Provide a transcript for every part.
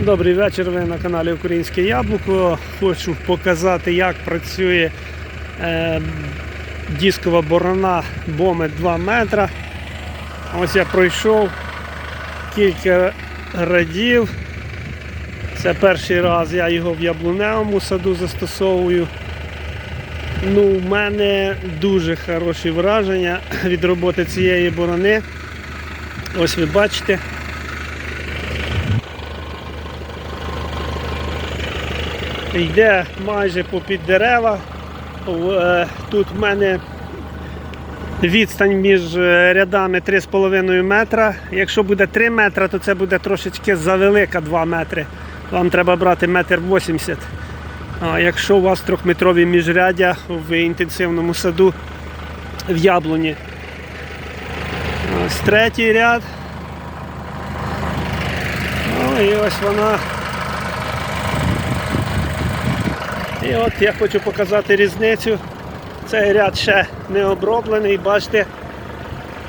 Добрий вечір, ви на каналі Українське Яблуко. Хочу показати, як працює е, дискова борона Бомет 2 метра. Ось я пройшов кілька радів. Це перший раз я його в яблуневому саду застосовую. Ну, у мене дуже хороші враження від роботи цієї борони. Ось ви бачите. Йде майже попід дерева. Е, Тут в мене відстань між е, рядами 3,5 метра. Якщо буде 3 метри, то це буде трошечки завелика 2 метри. Вам треба брати метр 80. А якщо у вас трьохметрові міжрядя в інтенсивному саду в яблуні. Ось третій ряд. Ну і ось вона І от я хочу показати різницю. Цей ряд ще не оброблений, бачите,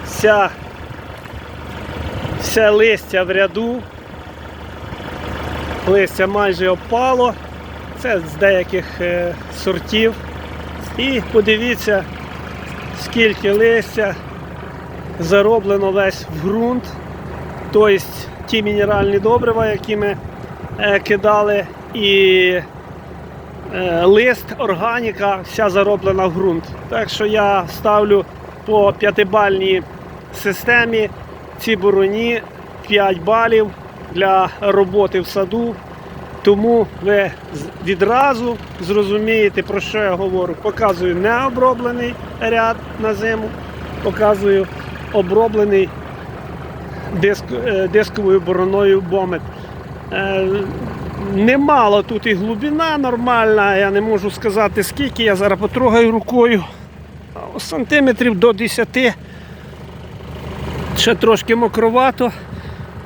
вся, вся листя в ряду. Листя майже опало. Це з деяких е, сортів. І подивіться, скільки листя зароблено весь в ґрунт. Тобто ті мінеральні добрива, які ми е, кидали, і лист, органіка, вся зароблена в ґрунт. Так що я ставлю по п'ятибальній системі ці бороні 5 балів для роботи в саду. Тому ви відразу зрозумієте, про що я говорю. Показую необроблений ряд на зиму, показую оброблений диск, е, дисковою бороною бомет. Немало тут і глибина нормальна, я не можу сказати скільки, я зараз потрогаю рукою. Сантиметрів до 10. Ще трошки мокровато.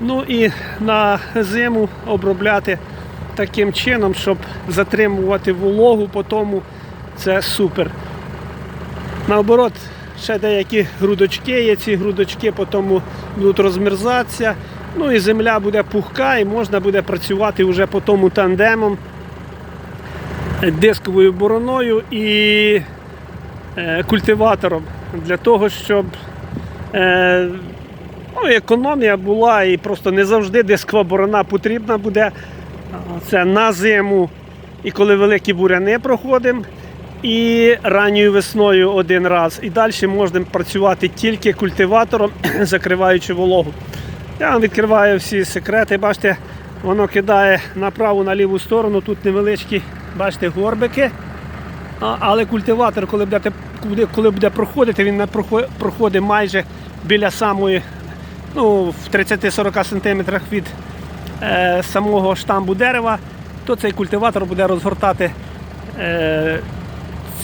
Ну і на зиму обробляти таким чином, щоб затримувати вологу, по тому це супер. Наоборот, ще деякі грудочки є, ці грудочки потім будуть розмерзатися. Ну і земля буде пухка і можна буде працювати вже по тому тандемом дисковою бороною і е, культиватором для того, щоб е, ну, економія була і просто не завжди дискова борона потрібна буде. Це на зиму і коли великі буряни проходимо. І ранньою весною один раз. І далі можна працювати тільки культиватором, закриваючи вологу. Я вам відкриваю всі секрети. Бачите, воно кидає на праву на ліву сторону. Тут невеличкі, бачите, горбики. Але культиватор, коли буде, коли буде проходити, він проходить майже біля самої, ну, в 30-40 см від е, самого штамбу дерева, то цей культиватор буде розгортати е,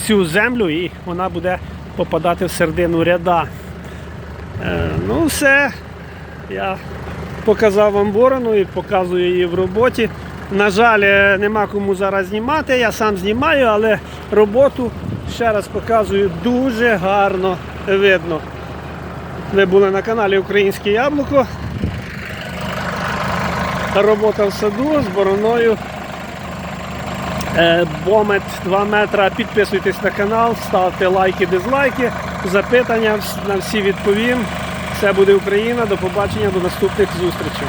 цю землю і вона буде попадати в середину ряда. Е, ну, все. Я показав вам ворону і показую її в роботі. На жаль, е, нема кому зараз знімати, я сам знімаю, але роботу ще раз показую дуже гарно видно. Ви були на каналі Українське Яблуко. Робота в саду з бороною. Е, Бомет 2 метра. Підписуйтесь на канал, ставте лайки, дизлайки, запитання на всі відповім. Це буде Україна. До побачення, до наступних зустрічей.